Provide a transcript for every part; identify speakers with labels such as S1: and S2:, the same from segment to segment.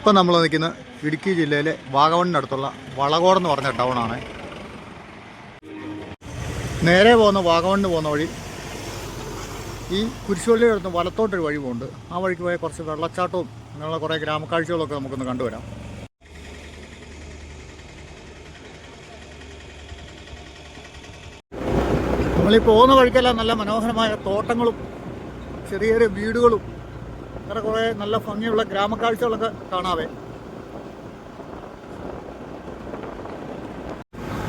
S1: ഇപ്പം നമ്മൾ നിൽക്കുന്ന ഇടുക്കി ജില്ലയിലെ വാഗവണിനടുത്തുള്ള വളകോട് എന്ന് പറഞ്ഞ ടൗണാണ് നേരെ പോകുന്ന വാഗവണിന് പോകുന്ന വഴി ഈ കുരിശുപള്ളിയുടെ അടുത്ത് വലത്തോട്ടൊരു വഴി പോകുന്നുണ്ട്. ആ വഴിക്ക് പോയാൽ കുറച്ച് വെള്ളച്ചാട്ടവും അങ്ങനെയുള്ള കുറേ ഗ്രാമക്കാഴ്ചകളൊക്കെ നമുക്കൊന്ന് കണ്ടുവരാം നമ്മളീ പോകുന്ന വഴിക്കെല്ലാം നല്ല മനോഹരമായ തോട്ടങ്ങളും ചെറിയ ചെറിയ വീടുകളും അങ്ങനെ കുറെ നല്ല ഭംഗിയുള്ള ഗ്രാമക്കാഴ്ചകളൊക്കെ കാണാവേ.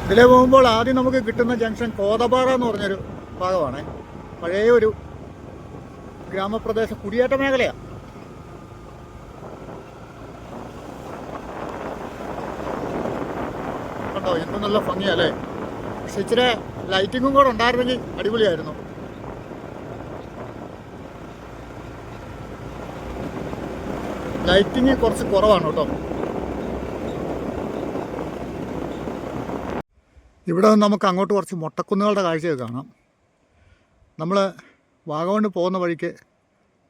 S1: ഇതിലെ പോകുമ്പോൾ ആദ്യം നമുക്ക് കിട്ടുന്ന ജംഗ്ഷൻ കോതപാറ എന്ന് പറഞ്ഞൊരു ഭാഗമാണ്. പഴയ ഒരു ഗ്രാമപ്രദേശ കുടിയേറ്റ മേഖലയാ. കണ്ടോ എന്ത് നല്ല ഭംഗിയല്ലേ പക്ഷെ ഇച്ചിരി ലൈറ്റിങ്ങും കൂടെ ഉണ്ടായിരുന്നെങ്കിൽ അടിപൊളിയായിരുന്നു. ലൈറ്റിങ് കുറച്ച് കുറവാണ് കേട്ടോ. ഇവിടെ നിന്ന് നമുക്ക് അങ്ങോട്ട് കുറച്ച് മുട്ടക്കുന്നുകളുടെ കാഴ്ചയൊക്കെ കാണാം. നമ്മൾ വാഗമണ് പോകുന്ന വഴിക്ക്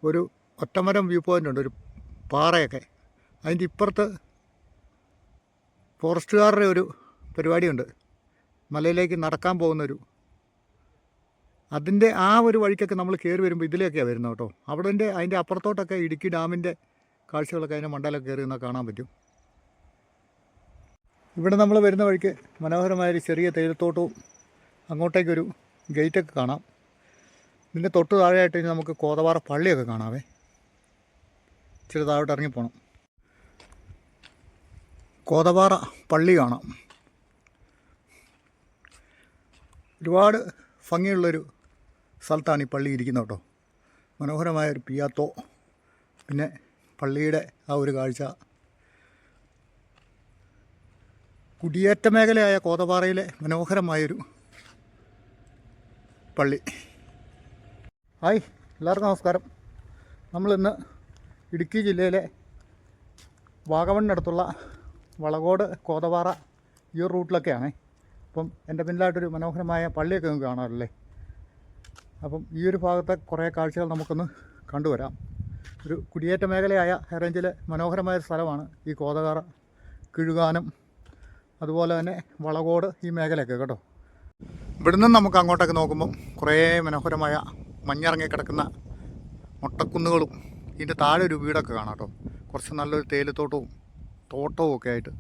S1: ഒരു ഒറ്റമരം വ്യൂ പോയിന്റ് ഉണ്ട് ഒരു പാറയൊക്കെ. അതിന്റെ ഇപ്പുറത്ത് ഫോറസ്റ്റുകാരുടെ ഒരു പരിപാടിയുണ്ട്. മലയിലേക്ക് നടക്കാൻ പോകുന്നൊരു. അതിന്റെ ആ ഒരു വഴിക്കൊക്കെ നമ്മൾ കയറി വരുമ്പോൾ ഇതിലേക്കാണ് വരുന്നത് കേട്ടോ. അവിടെ അതിന്റെ അപ്പുറത്തോട്ടൊക്കെ ഇടുക്കി ഡാമിന്റെ കാഴ്ചകളൊക്കെ അതിന്റെ മണ്ടയിലൊക്കെ കയറി നിന്നാൽ കാണാൻ പറ്റും. ഇവിടെ നമ്മൾ വരുന്ന വഴിക്ക് മനോഹരമായൊരു ചെറിയ തേയിലത്തോട്ടവും അങ്ങോട്ടേക്കൊരു ഗേറ്റൊക്കെ കാണാം. ഇതിന്റെ തൊട്ട് താഴെയായിട്ട് നമുക്ക് കോതവാറ പള്ളിയൊക്കെ കാണാവേ. ഇച്ചിരി താഴോട്ട് ഇറങ്ങിപ്പോണം കോതവാറ പള്ളി കാണാം. ഒരുപാട് ഭംഗിയുള്ളൊരു സ്ഥലത്താണ് ഈ പള്ളി ഇരിക്കുന്നത് കേട്ടോ. മനോഹരമായൊരു പിയാത്തോ. പിന്നെ പള്ളിയുടെ ആ ഒരു കാഴ്ച. കുടിയേറ്റ മേഖലയായ കോതപാറയിലെ മനോഹരമായൊരു പള്ളി. ഹായ് എല്ലാവർക്കും നമസ്കാരം. നമ്മളിന്ന് ഇടുക്കി ജില്ലയിലെ വാഗമണ്ണടുത്തുള്ള വളകോട് കോതപാറ ഈ ഒരു റൂട്ടിലൊക്കെയാണ്. അപ്പം എന്റെ പിന്നിലായിട്ടൊരു മനോഹരമായ പള്ളിയൊക്കെ നിങ്ങൾക്ക് കാണാറില്ലേ? അപ്പം ഈ ഒരു ഭാഗത്തെ കുറേ കാഴ്ചകൾ നമുക്കൊന്ന് കണ്ടുവരാം. ഒരു കുടിയേറ്റ മേഖലയായ ഹൈറേഞ്ചിലെ മനോഹരമായ സ്ഥലമാണ് ഈ കോതകാറ കിഴുകാനം അതുപോലെ തന്നെ വളകോട് ഈ മേഖലയൊക്കെ കേട്ടോ. ഇവിടുന്ന് നമുക്ക് അങ്ങോട്ടൊക്കെ നോക്കുമ്പം കുറേ മനോഹരമായ മഞ്ഞിറങ്ങി കിടക്കുന്ന മുട്ടക്കുന്നുകളും ഇതിന്റെ താഴെ ഒരു വീടൊക്കെ കാണാം കേട്ടോ. കുറച്ച് നല്ലൊരു തേയിലത്തോട്ടവും തോട്ടവും ഒക്കെ ആയിട്ട്.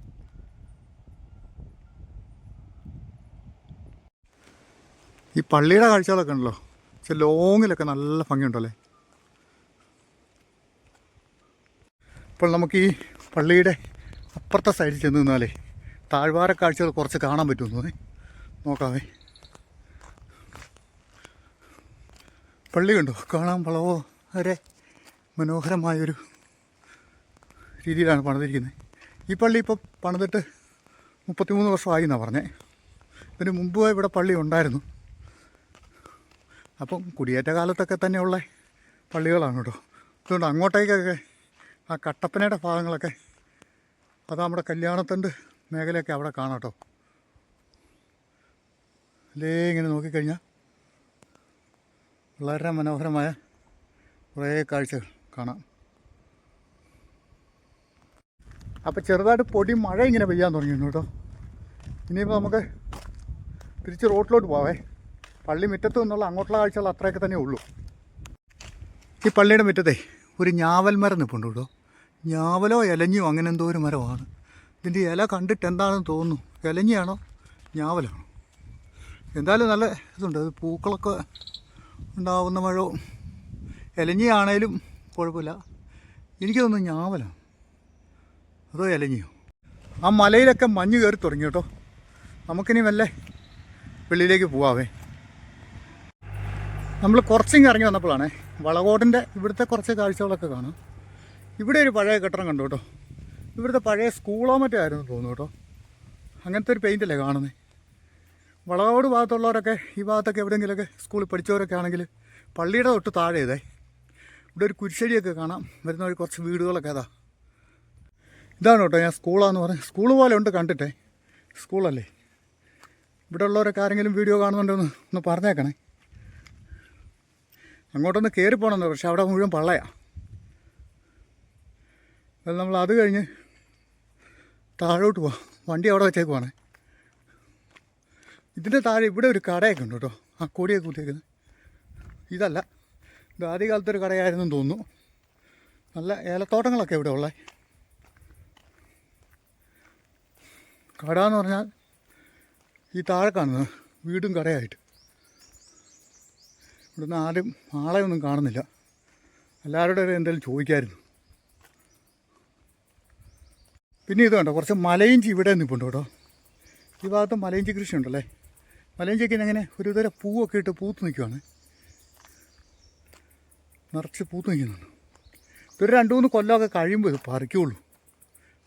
S1: ഈ പള്ളിയുടെ കാഴ്ചകളൊക്കെ ഉണ്ടല്ലോ. പക്ഷെ ലോങ്ങിലൊക്കെ നല്ല ഭംഗിയുണ്ടല്ലേ? ഇപ്പോൾ നമുക്ക് ഈ പള്ളിയുടെ അപ്പുറത്തെ സൈഡിൽ ചെന്ന് നിന്നാലേ താഴ്വാര കാഴ്ചകൾ കുറച്ച് കാണാൻ പറ്റുമെന്ന് നോക്കാമേ പള്ളി കണ്ടോ? കാണാൻ വളരെ മനോഹരമായൊരു രീതിയിലാണ് പണിതിരിക്കുന്നത്. ഈ പള്ളി ഇപ്പോൾ പണിതിട്ട് മുപ്പത്തിമൂന്ന് വർഷമായി എന്നാണ് പറഞ്ഞത് ഇതിന് മുമ്പ് ഇവിടെ പള്ളി ഉണ്ടായിരുന്നു. അപ്പം കുടിയേറ്റ കാലത്തൊക്കെ തന്നെയുള്ള പള്ളികളാണ് കേട്ടോ. അതുകൊണ്ട് അങ്ങോട്ടേക്കൊക്കെ ആ കട്ടപ്പനയുടെ ഭാഗങ്ങളൊക്കെ അത് നമ്മുടെ കല്യാണത്തണ്ട് മേഖലയൊക്കെ അവിടെ കാണാം കേട്ടോ. അല്ലേ ഇങ്ങനെ നോക്കിക്കഴിഞ്ഞാൽ വളരെ മനോഹരമായ കുറേ കാഴ്ചകൾ കാണാം. അപ്പോൾ ചെറുതായിട്ട് പൊടി മഴ ഇങ്ങനെ പെയ്യാൻ തുടങ്ങിയിരുന്നു കേട്ടോ. ഇനിയിപ്പോൾ നമുക്ക് തിരിച്ച് റോട്ടിലോട്ട് പോവേ പള്ളി മുറ്റത്ത് നിന്നുള്ള അങ്ങോട്ടുള്ള കാഴ്ചകൾ അത്രയൊക്കെ തന്നെ ഉള്ളൂ. ഈ പള്ളിയുടെ മുറ്റത്തെ ഒരു ഞാവൽ മരം നിൽപ്പുണ്ട് കേട്ടോ. ഞാവലോ ഇലഞ്ഞോ അങ്ങനെ എന്തോ ഒരു മരമാണ്. ഇതിന്റെ ഇല കണ്ടിട്ട് എന്താണെന്ന് തോന്നുന്നു. ഇലഞ്ഞിയാണോ ഞാവലാണോ? എന്തായാലും നല്ല ഇതുണ്ട്. അത് പൂക്കളൊക്കെ ഉണ്ടാവുന്ന മഴവും ഇലഞ്ഞിയാണേലും കുഴപ്പമില്ല. എനിക്ക് ഞാവലാണ്. അതോ ഇലഞ്ഞിയോ ആ മലയിലൊക്കെ മഞ്ഞ് കയറി തുടങ്ങി കേട്ടോ. നമുക്കിനി വല്ല വെള്ളിയിലേക്ക് പോവാവേ. നമ്മൾ കുറച്ചിങ്ങ് ഇറങ്ങി വന്നപ്പോഴാണേ വളകോടിന്റെ ഇവിടുത്തെ കുറച്ച് കാഴ്ചകളൊക്കെ കാണാം. ഇവിടെ ഒരു പഴയ കെട്ടിടം കണ്ടു കേട്ടോ. ഇവിടുത്തെ പഴയ സ്കൂളോ മറ്റോ ആയിരുന്നു തോന്നുന്നു കേട്ടോ. അങ്ങനത്തെ ഒരു പെയിന്റല്ലേ കാണുന്നത് വളവോട് ഭാഗത്തുള്ളവരൊക്കെ ഈ ഭാഗത്തൊക്കെ എവിടെയെങ്കിലുമൊക്കെ സ്കൂളിൽ പഠിച്ചവരൊക്കെ ആണെങ്കിൽ പള്ളിയുടെ തൊട്ട് താഴെ ഇതേ. ഇവിടെ ഒരു കുരിശടിയൊക്കെ കാണാം. വരുന്ന ഒരു കുറച്ച് വീടുകളൊക്കെ അതാ. ഇതാണ് കേട്ടോ ഞാൻ സ്കൂളാന്ന് പറഞ്ഞത് സ്കൂൾ പോലെ ഉണ്ട് കണ്ടിട്ടേ. സ്കൂളല്ലേ? ഇവിടെ ഉള്ളവരൊക്കെ ആരെങ്കിലും വീഡിയോ കാണുന്നുണ്ടോ എന്ന് ഒന്ന് പറഞ്ഞേക്കണേ. അങ്ങോട്ടൊന്ന് കയറി പോകണമെന്ന് പക്ഷെ അവിടെ മുഴുവൻ പള്ളയാ. അത് നമ്മൾ അത് കഴിഞ്ഞ് താഴോട്ട് പോവാം. വണ്ടി അവിടെ വെച്ചേക്കുവാണ്. ഇതിന്റെ താഴെ ഇവിടെ ഒരു കടയൊക്കെ ഉണ്ട് കേട്ടോ. ആ കൊടിയൊക്കെ കുത്തിയേക്കുന്നത് ഇതല്ല. ഇത് ആദ്യകാലത്തൊരു കടയായിരുന്നു തോന്നുന്നു. നല്ല ഏലത്തോട്ടങ്ങളൊക്കെ ഇവിടെ ഉള്ളത് കട എന്ന് പറഞ്ഞാൽ ഈ താഴെ കാണുന്നത് വീടും കടയായിട്ട്. ഇവിടുന്ന് ആരും ആളെ ഒന്നും കാണുന്നില്ല. എല്ലാവരുടെ എന്തെങ്കിലും ചോദിക്കായിരുന്നു. പിന്നെ ഇത് കണ്ടോ കുറച്ച് മലയിഞ്ചി ഇവിടെ നിൽപ്പുണ്ട് കേട്ടോ. ഈ ഭാഗത്ത് മലയിഞ്ചി കൃഷി ഉണ്ടല്ലേ? മലയിഞ്ചിക്ക് ഇങ്ങനെ ഒരുതര പൂവൊക്കെ ഇട്ട് പൂത്ത് നിൽക്കുവാണ് നിറച്ച് പൂത്ത് നിൽക്കുന്നുണ്ട്. ഇതൊരു രണ്ട് മൂന്ന് കൊല്ലമൊക്കെ കഴിയുമ്പോൾ ഇത് പറിക്കുള്ളൂ.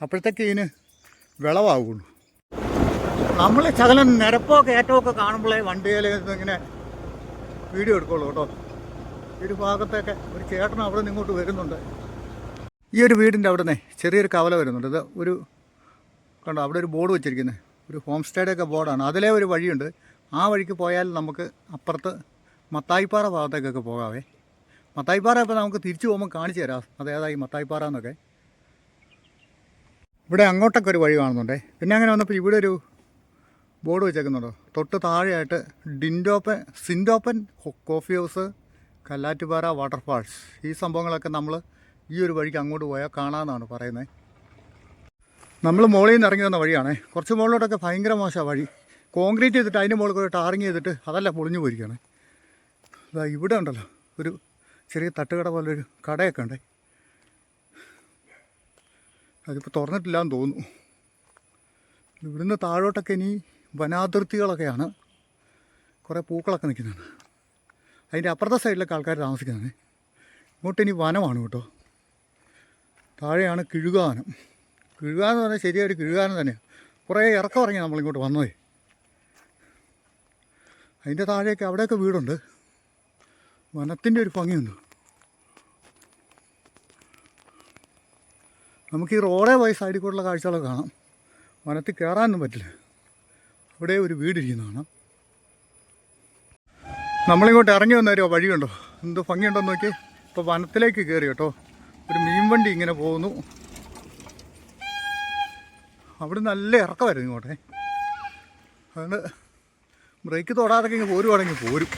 S1: അപ്പോഴത്തേക്ക് ഇതിന് വിളവാകുള്ളൂ നമ്മൾ ശകലം നിരപ്പോ കയറ്റമൊക്കെ കാണുമ്പോഴേ വണ്ടിയിൽ ഇങ്ങനെ വീഡിയോ എടുക്കുള്ളൂ കേട്ടോ. ഒരു ഭാഗത്തൊക്കെ ഒരു ചേട്ടൻ അവിടെ നിന്ന് ഇങ്ങോട്ട് വരുന്നുണ്ട്. ഈ ഒരു വീടിന്റെ അവിടെ നിന്ന് ചെറിയൊരു കവല വരുന്നുണ്ട്. അത് ഒരു കണ്ടോ അവിടെ ഒരു ബോർഡ് വെച്ചിരിക്കുന്നത് ഒരു ഹോം സ്റ്റേയുടെയൊക്കെ ബോർഡാണ്. അതിലേ ഒരു വഴിയുണ്ട്. ആ വഴിക്ക് പോയാൽ നമുക്ക് അപ്പുറത്ത് മത്തായിപ്പാറ ഭാഗത്തേക്കൊക്കെ പോകാവേ. മത്തായിപ്പാറ ഇപ്പോൾ നമുക്ക് തിരിച്ചു പോകുമ്പോൾ കാണിച്ചു തരാം. അതേതായി മത്തായിപ്പാറ എന്നൊക്കെ. ഇവിടെ അങ്ങോട്ടൊക്കെ ഒരു വഴി കാണുന്നുണ്ടേ. പിന്നെ അങ്ങനെ വന്നപ്പോൾ ഇവിടെ ഒരു ബോർഡ് വെച്ചേക്കുന്നുണ്ടോ? തൊട്ട് താഴെയായിട്ട് Dindoppan Sindoppan coffee house Kallattupara waterfalls. ഈ സംഭവങ്ങളൊക്കെ നമ്മൾ ഈ ഒരു വഴിക്ക് അങ്ങോട്ട് പോയാൽ കാണാമെന്നാണ് പറയുന്നത്. നമ്മൾ മുകളിൽ നിന്ന് ഇറങ്ങി വന്ന വഴിയാണേ. കുറച്ച് മുകളിലോട്ടൊക്കെ ഭയങ്കര മോശമാണ് വഴി. കോൺക്രീറ്റ് ചെയ്തിട്ട് അതിന്റെ മുകളിൽ കൂടെ ടാറിങ് ചെയ്തിട്ട് അതല്ല പൊളിഞ്ഞു പോയിരിക്കുകയാണ്. ഇതാ ഇവിടെ ഉണ്ടല്ലോ ഒരു ചെറിയ തട്ടുകട പോലെ ഒരു കടയൊക്കെ ഉണ്ട്. അതിപ്പോൾ തുറന്നിട്ടില്ല എന്ന് തോന്നുന്നു. ഇവിടുന്ന് താഴോട്ടൊക്കെ ഇനി വനാതിർത്തികളൊക്കെയാണ്. കുറേ പൂക്കളൊക്കെ നിൽക്കുന്നതാണ് അതിന്റെ അപ്പുറത്തെ സൈഡിലൊക്കെ ആൾക്കാർ താമസിക്കുന്നത് ഇങ്ങോട്ട് ഇനി വനമാണ് കേട്ടോ. താഴെയാണ് കിഴുകാനം. കിഴുകാനം പറഞ്ഞാൽ ശരിയൊരു കിഴുകാനം തന്നെയാണ് കുറേ ഇറക്കം ഇറങ്ങി നമ്മളിങ്ങോട്ട് വന്നത്. അതിന്റെ താഴെയൊക്കെ അവിടെയൊക്കെ വീടുണ്ട്. വനത്തിന്റെ ഒരു ഭംഗിയുണ്ട്. നമുക്ക് ഈ റോഡേ പോയി സൈഡിൽ കൂടെയുള്ള കാഴ്ചകളൊക്കെ കാണാം. വനത്തിൽ കയറാനൊന്നും പറ്റില്ല. അവിടെ ഒരു വീടിരിക്കുന്ന കാണാം. നമ്മളിങ്ങോട്ട് ഇറങ്ങി വന്ന ഒരു വഴിയുണ്ടോ? എന്ത് ഭംഗിയുണ്ടോ നോക്കി ഇപ്പോൾ വനത്തിലേക്ക് കയറി കേട്ടോ. ഒരു മീൻ വണ്ടി ഇങ്ങനെ പോകുന്നു. അവിടെ നല്ല ഇറക്കമായിരുന്നു ഇങ്ങോട്ടെ. അതുകൊണ്ട് ബ്രേക്ക് തൊടാതൊക്കെ ഇങ്ങനെ പോരുവാണെങ്കിൽ പോരും.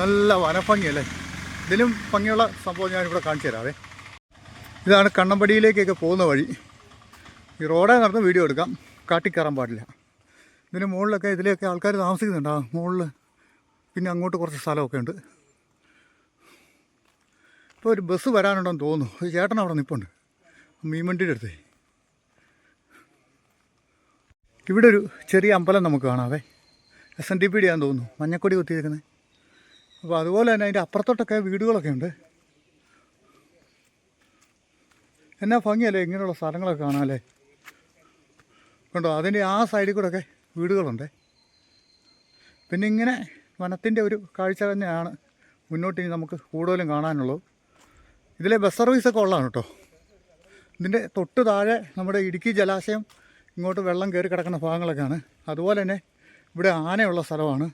S1: നല്ല വനഭംഗിയല്ലേ ഇതിലും ഭംഗിയുള്ള സംഭവം ഞാനിവിടെ കാണിച്ചു തരാവേ. ഇതാണ് കണ്ണമ്പടിയിലേക്കൊക്കെ പോകുന്ന വഴി. ഈ റോഡേ നടന്ന് വീഡിയോ എടുക്കാം. കാട്ടിക്കയറാൻ പാടില്ല. ഇതിന് മുകളിലൊക്കെ ഇതിലെയൊക്കെ ആൾക്കാർ താമസിക്കുന്നുണ്ട്. മുകളിൽ പിന്നെ അങ്ങോട്ട് കുറച്ച് സ്ഥലമൊക്കെ ഉണ്ട്. ഇപ്പോൾ ഒരു ബസ് വരാനുണ്ടെന്ന് തോന്നുന്നു. ചേട്ടൻ അവിടെ നിൽപ്പുണ്ട് മീൻവണ്ടിയുടെ അടുത്തേ. ഇവിടെ ഒരു ചെറിയ അമ്പലം നമുക്ക് കാണാവേ. S N D P D ആണെന്ന് തോന്നുന്നു. മഞ്ഞക്കൊടി കുത്തിയിരിക്കുന്നത് അപ്പോൾ അതുപോലെ തന്നെ അതിന്റെ അപ്പുറത്തോട്ടൊക്കെ വീടുകളൊക്കെ ഉണ്ട്. എന്നാ ഭംഗിയല്ലേ ഇങ്ങനെയുള്ള സ്ഥലങ്ങളൊക്കെ കാണാമല്ലേ കണ്ടോ അതിന്റെ ആ സൈഡിൽ കൂടെ ഒക്കെ വീടുകളുണ്ട്. പിന്നെ ഇങ്ങനെ വനത്തിന്റെ ഒരു കാഴ്ച തന്നെയാണ് മുന്നോട്ട് ഇനി നമുക്ക് കൂടുതലും കാണാനുള്ളത്. ഇതിലെ ബസ് സർവീസൊക്കെ ഉള്ളതാണ് കേട്ടോ. ഇതിന്റെ തൊട്ട് താഴെ നമ്മുടെ ഇടുക്കി ജലാശയം ഇങ്ങോട്ട് വെള്ളം കയറി കിടക്കുന്ന ഭാഗങ്ങളൊക്കെയാണ്. അതുപോലെ തന്നെ ഇവിടെ ആനയുള്ള സ്ഥലമാണ്.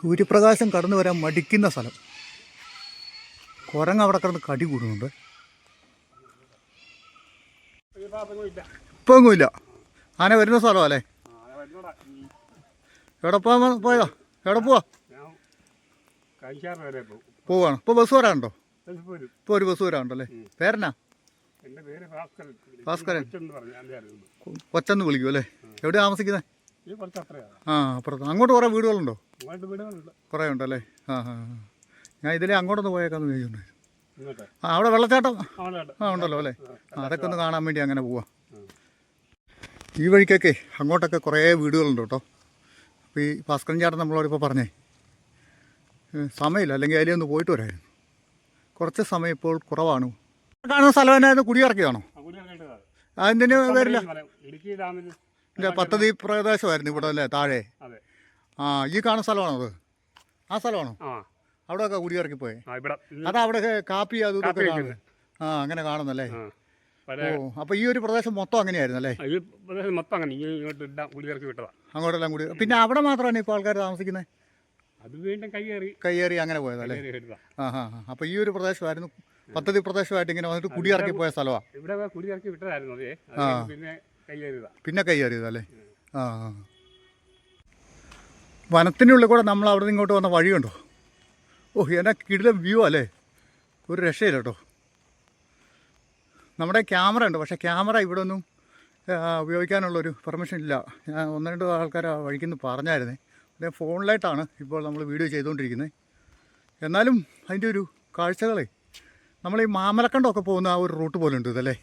S1: സൂര്യപ്രകാശം കടന്നു വരാൻ മടിക്കുന്ന സ്ഥലം. കുരങ്ങ് അവിടെ കിടന്ന് കടി കൂടുന്നുണ്ട്. ഇപ്പം ഒന്നുമില്ല. ആന വരുന്ന സ്ഥലമല്ലേ എവിടെ പോവാ പോയതാ? എവിടെ പോവാ? പോവാണ്. ഇപ്പോൾ ബസ് വരാനുണ്ടോ? ഇപ്പോൾ ഒരു ബസ് വരാനുണ്ടല്ലേ? പേരെന്നാ?
S2: എന്റെ പേര് ഭാസ്കരൻ.
S1: കൊച്ചെന്ന് വിളിക്കും അല്ലേ? എവിടെ താമസിക്കുന്നത് ആ അപ്പുറത്ത് അങ്ങോട്ട് കുറേ വീടുകളുണ്ടോ? കുറേ ഉണ്ടല്ലേ ആ ആ. ഞാൻ ഇതിലേ അങ്ങോട്ടൊന്ന് പോയേക്കാന്ന് വിചാരിച്ചിട്ടുണ്ട് ആ അവിടെ വെള്ളച്ചാട്ടം? ആ ഉണ്ടല്ലോ അല്ലേ? ആ, അതൊക്കെ ഒന്ന് കാണാൻ വേണ്ടി അങ്ങനെ പോവാ. ഈ വഴിക്കൊക്കെ അങ്ങോട്ടൊക്കെ കുറേ വീടുകളുണ്ട് കേട്ടോ. അപ്പോൾ ഈ ഭാസ്കരൻ ചേട്ടൻ നമ്മളോടിപ്പോൾ പറഞ്ഞേ ഏ, സമയമില്ല. അല്ലെങ്കിൽ അതിലേ ഒന്ന് പോയിട്ട് വരായിരുന്നു. കുറച്ച് സമയം ഇപ്പോൾ കുറവാണ്. കാണുന്ന സ്ഥലം തന്നെ
S2: ആ കുടിയിറങ്ങിയിട്ടതാണ്.
S1: അതിന്
S2: വരില്ല.
S1: ഇല്ല പദ്ധതി പ്രദേശമായിരുന്നു ഇവിടെ അല്ലേ താഴെ.
S2: അതെ.
S1: ആ ഈ കാണുന്ന സ്ഥലമാണോ അത്? ആ സ്ഥലമാണോ? അവിടെയൊക്കെ കുടിയിറക്കി പോയെ
S2: ആ ഇവിടെ.
S1: അതാ അവിടെ കാപ്പി അത് ആ അങ്ങനെ കാണുന്നല്ലേ?
S2: പല
S1: ഓ അപ്പോൾ ഈ ഒരു പ്രദേശം മൊത്തം അങ്ങനെയായിരുന്നു അല്ലേ?
S2: ഈ പ്രദേശം മൊത്തം അങ്ങനെ. ഇങ്ങോട്ട് കുടിയിറക്കി വിട്ടതാ.
S1: അങ്ങോട്ടെല്ലാം കൂടി പിന്നെ അവിടെ മാത്രമാണ് ഇപ്പോൾ ആൾക്കാർ താമസിക്കുന്നത്
S2: അത് വീണ്ടും കൈയേറി കയറി
S1: കയ്യേറി അങ്ങനെ പോയതല്ലേ
S2: എടുത്താ
S1: ആ ഹാ അപ്പോൾ ഈ ഒരു പ്രദേശമായിരുന്നു പദ്ധതി പ്രദേശമായിട്ട് ഇങ്ങനെ വന്നിട്ട് കുടിയിറക്കി പോയ സ്ഥലമാണ്
S2: ഇവിടെ കുടിയിറക്കി വിട്ടതായിരുന്നു അതേ. അത്
S1: ആ.
S2: പിന്നെ കൈയേറിയതാ കയറിയതാ
S1: പിന്നെ കൈയേറിയതല്ലേ ആ ആ. വനത്തിനുള്ളിൽ കൂടെ നമ്മൾ അവിടെ നിന്ന് ഇങ്ങോട്ട് വന്ന വഴിയുണ്ടോ? ഓ എന്നാ കിടിലം വ്യൂ അല്ലേ? ഒരു രക്ഷയില്ല കേട്ടോ. നമ്മുടെ ക്യാമറ ഉണ്ട്. പക്ഷേ ക്യാമറ ഇവിടെ ഒന്നും ഉപയോഗിക്കാനുള്ളൊരു പെർമിഷൻ ഇല്ല. ഞാൻ ഒന്ന് രണ്ട് ആൾക്കാർ ആ വഴിക്കുന്ന് പറഞ്ഞായിരുന്നേ. അതേ ഫോണിലായിട്ടാണ് ഇപ്പോൾ നമ്മൾ വീഡിയോ ചെയ്തുകൊണ്ടിരിക്കുന്നത്. എന്നാലും അതിന്റെ ഒരു കാഴ്ചകളെ നമ്മൾ ഈ മാമലക്കണ്ടമൊക്കെ പോകുന്ന ആ ഒരു റൂട്ട് പോലെ ഉണ്ട് ഇതല്ലേ?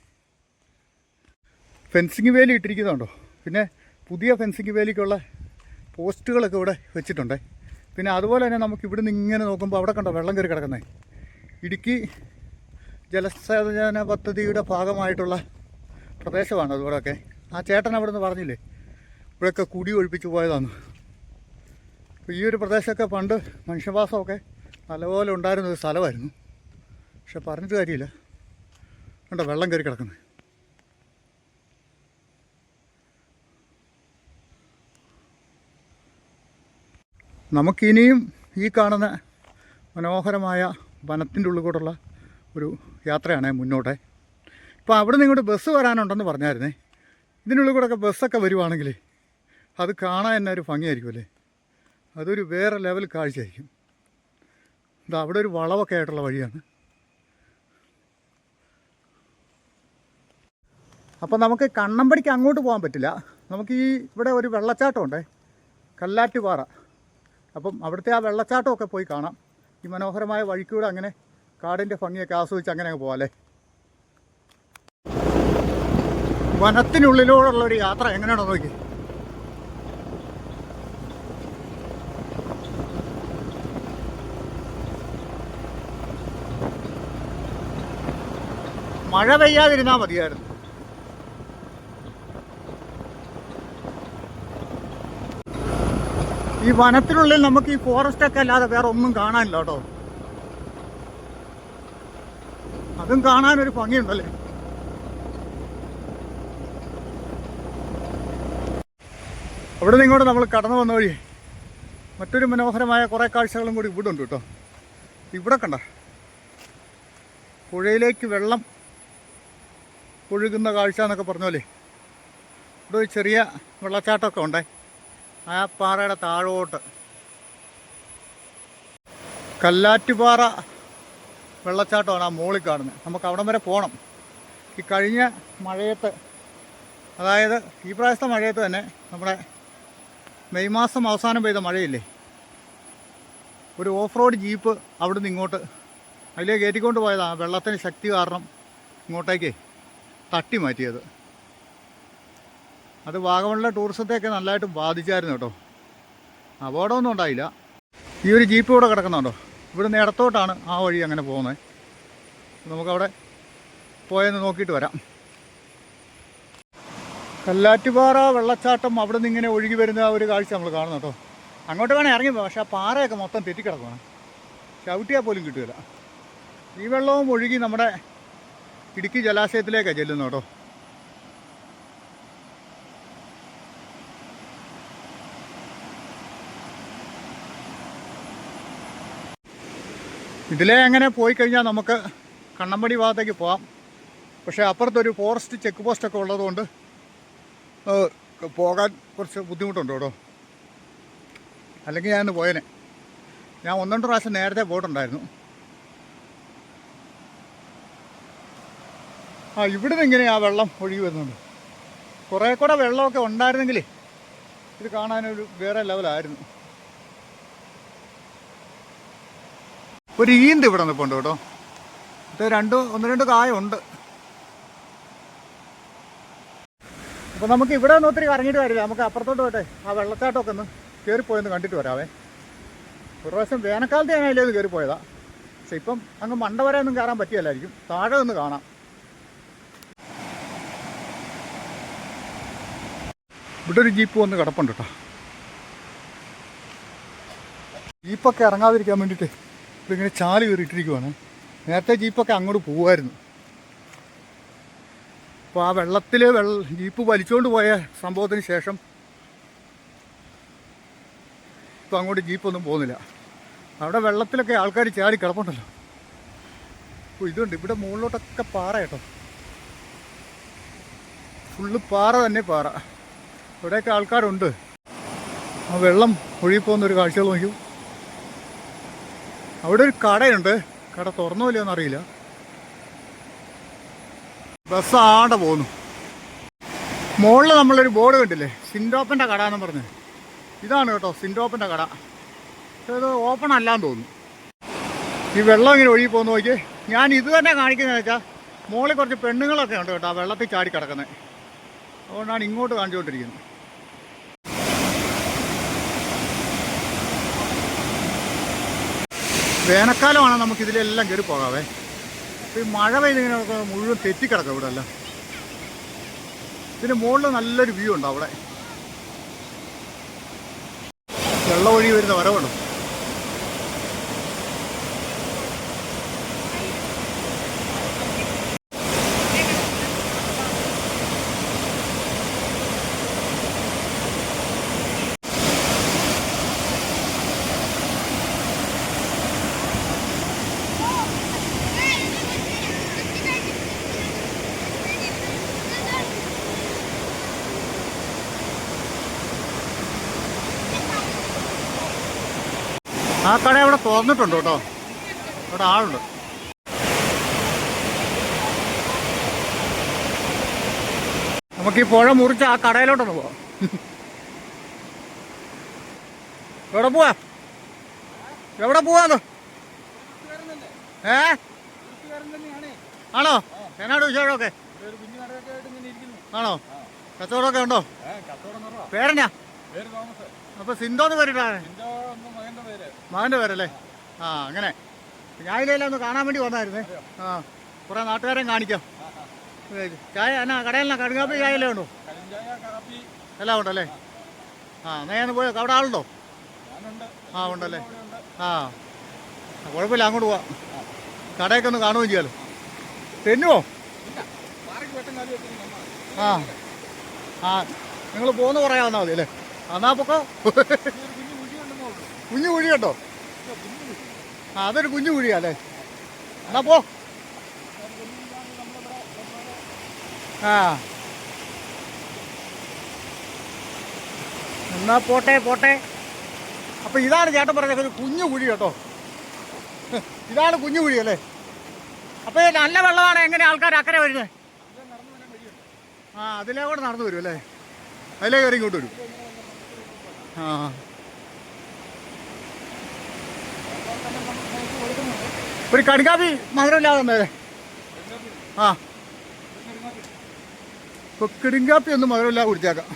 S1: ഫെൻസിങ് വേലി ഇട്ടിരിക്കുന്നുണ്ടോ പിന്നെ പുതിയ ഫെൻസിങ് വേലിക്കുള്ള പോസ്റ്റുകളൊക്കെ ഇവിടെ വെച്ചിട്ടുണ്ട്. പിന്നെ അതുപോലെ തന്നെ നമുക്ക് ഇവിടുന്ന് ഇങ്ങനെ നോക്കുമ്പോൾ അവിടെ കണ്ടോ വെള്ളം കയറി കിടക്കുന്നത് ഇടുക്കി ജലസേചന പദ്ധതിയുടെ ഭാഗമായിട്ടുള്ള പ്രദേശമാണ് അതുകൂടെയൊക്കെ. ആ ചേട്ടൻ അവിടെ നിന്ന് പറഞ്ഞില്ലേ? ഇവിടെയൊക്കെ കുടി ഒഴിപ്പിച്ചു പോയതാണ്. അപ്പോൾ ഈ ഒരു പ്രദേശമൊക്കെ പണ്ട് മനുഷ്യവാസമൊക്കെ നല്ലപോലെ ഉണ്ടായിരുന്ന ഒരു സ്ഥലമായിരുന്നു. പക്ഷെ പറഞ്ഞിട്ട് കാര്യമില്ല. കണ്ടോ വെള്ളം കയറി കിടക്കുന്നത് നമുക്കിനിയും ഈ കാണുന്ന മനോഹരമായ വനത്തിന്റെ ഉള്ളിൽ കൂടെയുള്ള ഒരു യാത്രയാണ് മുന്നോട്ട്. ഇപ്പോൾ അവിടെ നിന്ന് ഇങ്ങോട്ട് ബസ് വരാനുണ്ടെന്ന് പറഞ്ഞായിരുന്നേ. ഇതിനുള്ളിൽ കൂടെയൊക്കെ ബസ്സൊക്കെ വരുവാണെങ്കിൽ അത് കാണാൻ തന്നെ ഒരു ഭംഗിയായിരിക്കുമല്ലേ അതൊരു വേറെ ലെവൽ കാഴ്ചയായിരിക്കും. ഇത് അവിടെ ഒരു വളവൊക്കെ ആയിട്ടുള്ള വഴിയാണ്. അപ്പോൾ നമുക്ക് കണ്ണമ്പടിക്ക് അങ്ങോട്ട് പോകാൻ പറ്റില്ല. നമുക്ക് ഈ ഇവിടെ ഒരു വെള്ളച്ചാട്ടമുണ്ടേ കല്ലാറ്റുപാറ. അപ്പം അവിടുത്തെ ആ വെള്ളച്ചാട്ടമൊക്കെ പോയി കാണാം. ഈ മനോഹരമായ വഴിക്കൂടെ അങ്ങനെ കാടിന്റെ ഭംഗിയൊക്കെ ആസ്വദിച്ച് അങ്ങനെ അങ്ങ് പോകാം അല്ലേ വനത്തിനുള്ളിലൂടെയുള്ള ഒരു യാത്ര എങ്ങനെയാണോ നോക്കി. മഴ പെയ്യാതിരുന്നാൽ മതിയായിരുന്നു. ഈ വനത്തിനുള്ളിൽ നമുക്ക് ഈ ഫോറസ്റ്റ് ഒക്കെ അല്ലാതെ വേറെ ഒന്നും കാണാനില്ല കേട്ടോ. അതും കാണാനൊരു ഭംഗിയുണ്ടല്ലേ? അവിടെ നിന്ന് ഇങ്ങോട്ട് നമ്മൾ കടന്നു വന്ന വഴി മറ്റൊരു മനോഹരമായ കുറേ കാഴ്ചകളും കൂടി ഇവിടെ ഉണ്ട് കേട്ടോ. ഇവിടെ കണ്ട. പുഴയിലേക്ക് വെള്ളം ഒഴുകുന്ന കാഴ്ച എന്നൊക്കെ പറഞ്ഞോലേ ഇവിടെ ഒരു ചെറിയ വെള്ളച്ചാട്ടമൊക്കെ ഉണ്ടേ. ആ പാറയുടെ താഴോട്ട്. കല്ലാറ്റുപാറ വെള്ളച്ചാട്ടമാണ് ആ മുകളിൽ കാണുന്നത്. നമുക്ക് അവിടം വരെ പോകണം ഈ കഴിഞ്ഞ മഴയത്ത് അതായത് ഈ പ്രാവശ്യത്തെ മഴയത്ത് തന്നെ നമ്മുടെ മെയ് മാസം അവസാനം പെയ്ത മഴയില്ലേ? ഒരു ഓഫ് റോഡ് ജീപ്പ് അവിടുന്ന് ഇങ്ങോട്ട് അതിലേ കയറ്റിക്കൊണ്ട് പോയതാണ് വെള്ളത്തിന് ശക്തി കാരണം ഇങ്ങോട്ടേക്ക് തട്ടി മാറ്റിയത്. അത് വാഗമണിലെ ടൂറിസത്തെയൊക്കെ നല്ലതായിട്ട് ബാധിച്ചായിരുന്നു കേട്ടോ. അപകടമൊന്നും ഉണ്ടായില്ല. ഈ ഒരു ജീപ്പ് ഇവിടെ കിടക്കുന്നുണ്ടോ? ഇവിടുന്ന് ഇടത്തോട്ടാണ് ആ വഴി അങ്ങനെ പോകുന്നത്. നമുക്കവിടെ പോയെന്ന് നോക്കിയിട്ട് വരാം. കല്ലാറ്റുപാറ വെള്ളച്ചാട്ടം അവിടെ നിന്ന് ഇങ്ങനെ ഒഴുകി വരുന്ന ഒരു കാഴ്ച നമ്മൾ കാണുന്നു കേട്ടോ. അങ്ങോട്ട് വേണേൽ ഇറങ്ങി പോകാം പക്ഷേ ആ പാറയൊക്കെ മൊത്തം തെറ്റിക്കിടക്കുകയാണ് ചവിട്ടിയാൽ പോലും കിട്ടുകയില്ല ഈ വെള്ളവും ഒഴുകി നമ്മുടെ ഇടുക്കി ജലാശയത്തിലേക്കാണ് ചെല്ലുന്നു കേട്ടോ. ഇതിലേ അങ്ങനെ പോയി കഴിഞ്ഞാൽ നമുക്ക് കണ്ണമ്പടി ഭാഗത്തേക്ക് പോകാം പക്ഷേ അപ്പുറത്തൊരു ഫോറസ്റ്റ് ചെക്ക് പോസ്റ്റൊക്കെ ഉള്ളതുകൊണ്ട് പോകാൻ കുറച്ച് ബുദ്ധിമുട്ടുണ്ട് കേട്ടോ. അല്ലെങ്കിൽ ഞാൻ പോയനെ. ഞാൻ ഒന്നൊണ്ട് പ്രാവശ്യം നേരത്തെ പോയിട്ടുണ്ടായിരുന്നു. ആ ഇവിടുന്ന് ആ വെള്ളം ഒഴുകി വരുന്നുണ്ട്. കുറേ കൂടെ വെള്ളമൊക്കെ ഉണ്ടായിരുന്നെങ്കിൽ ഇത് കാണാനൊരു വേറെ ലെവലായിരുന്നു ഒരു ഈന്ത് ഇവിടെ നിൽപ്പുണ്ട് കേട്ടോ. ഇത് രണ്ട് ഒന്ന് രണ്ട് കായുണ്ട്. അപ്പോൾ നമുക്ക് ഇവിടെ നിന്ന് ഒത്തിരി കറങ്ങിയിട്ട് കാര്യമില്ല. നമുക്ക് അപ്പുറത്തോട്ട് പോട്ടെ. ആ വെള്ളച്ചാട്ടമൊക്കെ ഒന്ന് കയറിപ്പോയെന്ന് കണ്ടിട്ട് വരാവേ. ഒരു പ്രാവശ്യം വേനൽക്കാലത്ത് ഞാൻ അതിലേന്ന് കയറിപ്പോയതാ പക്ഷെ ഇപ്പം അങ്ങ് മണ്ട വരെ ഒന്നും കയറാൻ പറ്റിയല്ലായിരിക്കും. താഴെ ഒന്ന് കാണാം. ഇവിടെ ഒരു ജീപ്പ് വന്ന് കിടപ്പുണ്ട് കേട്ടോ. ജീപ്പൊക്കെ ഇറങ്ങാതിരിക്കാൻ വേണ്ടിയിട്ട് ഇതിങ്ങനെ ചാൽ കയറിയിട്ടിരിക്കുവാണ്. നേരത്തെ ജീപ്പൊക്കെ അങ്ങോട്ട് പോകുമായിരുന്നു അപ്പോൾ ആ വെള്ളത്തിൽ വെള്ള ജീപ്പ് വലിച്ചുകൊണ്ട് പോയ സംഭവത്തിന് ശേഷം ഇപ്പോൾ അങ്ങോട്ട് ജീപ്പൊന്നും പോകുന്നില്ല. അവിടെ വെള്ളത്തിലൊക്കെ ആൾക്കാർ ചാടി കിടപ്പുണ്ടല്ലോ. അപ്പോൾ ഇതുണ്ട്. ഇവിടെ മുകളിലോട്ടൊക്കെ പാറ കേട്ടോ. ഫുള്ള് പാറ തന്നെ പാറ. ഇവിടെയൊക്കെ ആൾക്കാരുണ്ട്. ആ വെള്ളം ഒഴുകിപ്പോകുന്ന ഒരു കാഴ്ചകൾ നോക്കൂ അവിടെ ഒരു കടയുണ്ട്. കട തുറന്നോ ഇല്ലയോ എന്നറിയില്ല. ബസ് ആടെ പോകുന്നു മുകളിൽ നമ്മളൊരു ബോർഡ് കണ്ടില്ലേ? സിൻഡോപ്പന്റെ കട എന്ന് പറഞ്ഞ്. ഇതാണ് കേട്ടോ സിൻഡോപ്പന്റെ കട. ഇത് ഓപ്പൺ അല്ലാന്ന് തോന്നുന്നു. ഈ വെള്ളം ഇങ്ങനെ ഒഴുകി പോകുന്ന നോക്കി ഞാൻ ഇത് തന്നെ കാണിക്കുന്നത് വെച്ചാൽ മുകളിൽ കുറച്ച് പെണ്ണുങ്ങളൊക്കെ ഉണ്ട് കേട്ടോ ആ വെള്ളത്തിൽ ചാടി കിടക്കുന്നത് അതുകൊണ്ടാണ് ഇങ്ങോട്ട് കാണിച്ചുകൊണ്ടിരിക്കുന്നത്. വേനൽക്കാലമാണ് നമുക്ക് ഇതിലെല്ലാം കയറി പോകാവേ. അപ്പോൾ ഈ മഴ പെയ്തിങ്ങനെ മുഴുവൻ തെറ്റിക്കിടക്കും ഇവിടെ എല്ലാം ഇതിന് മുകളിൽ നല്ലൊരു വ്യൂ ഉണ്ട് അവിടെ. വെള്ളം ഒഴുകി വരുന്ന വരവുണ്ട്. ആ കട അവിടെ തുറന്നിട്ടുണ്ട് കേട്ടോ. അവിടെ ആളുണ്ട്. നമുക്ക് ഈ പുഴ മുറിച്ച് ആ കടയിലോട്ടൊന്ന് പോവാം. എവിടെ പോവാ? എവിടെ പോവാന്ന് ഏ? ആണോ? എന്നാട് വിശേഷമൊക്കെ? ആണോ? കച്ചവടമൊക്കെ ഉണ്ടോ? പേരെന്നാ? അപ്പൊ സിന്ധോന്ന് പേരിട്ടാണ് മകന്റെ പേരല്ലേ? ആ അങ്ങനെ. ഞാൻ ഇതിലെല്ലാം ഒന്ന് കാണാൻ വേണ്ടി വന്നായിരുന്നേ. ആ കുറെ നാട്ടുകാരെയും കാണിക്കാം. ചായ എന്നാ കടയിലാണ് കടുങ്കാപ്പി ചായ എല്ലാം ഉണ്ടോ? എല്ലാം ഉണ്ടല്ലേ? ആ ഞാൻ പോയോ അവിടെ ആളുണ്ടോ? ആ ഉണ്ടല്ലേ. ആ കുഴപ്പമില്ല അങ്ങോട്ട് പോവാം. കടയൊക്കെ ഒന്ന് കാണുകയും ചെയ്യാലോ. തെന്നുവോ? ആ. ആ നിങ്ങൾ പോകുന്ന പറയാൻ വന്നാൽ മതി അല്ലേ? എന്നാ പൊക്കോ. കുഞ്ഞു കുഴി കേട്ടോ. ആ അതൊരു കുഞ്ഞു കുഴിയാ അല്ലേ? എന്നാ പോ. ആ. എന്നാ പോട്ടെ പോട്ടെ. അപ്പൊ ഇതാണ് ചേട്ടൻ പറഞ്ഞത് ഒരു കുഞ്ഞു കുഴി കേട്ടോ. ഇതാണ് കുഞ്ഞു കുഴി അല്ലേ? അപ്പൊ നല്ല വെള്ളമാണ്. എങ്ങനെ ആൾക്കാർ അക്കരെ വരുന്നത് ആ അതിലേ കൂടെ നടന്നു വരും അല്ലേ? അതിലേ കയറി ഇങ്ങോട്ട് വരും. ആ. ഒരു കടുകാപ്പി മധുരമില്ലാതെ തന്നേരെ ആ. കിടുങ്കാപ്പി ഒന്നും മധുരമില്ലാതെ കുടിച്ചേക്കാം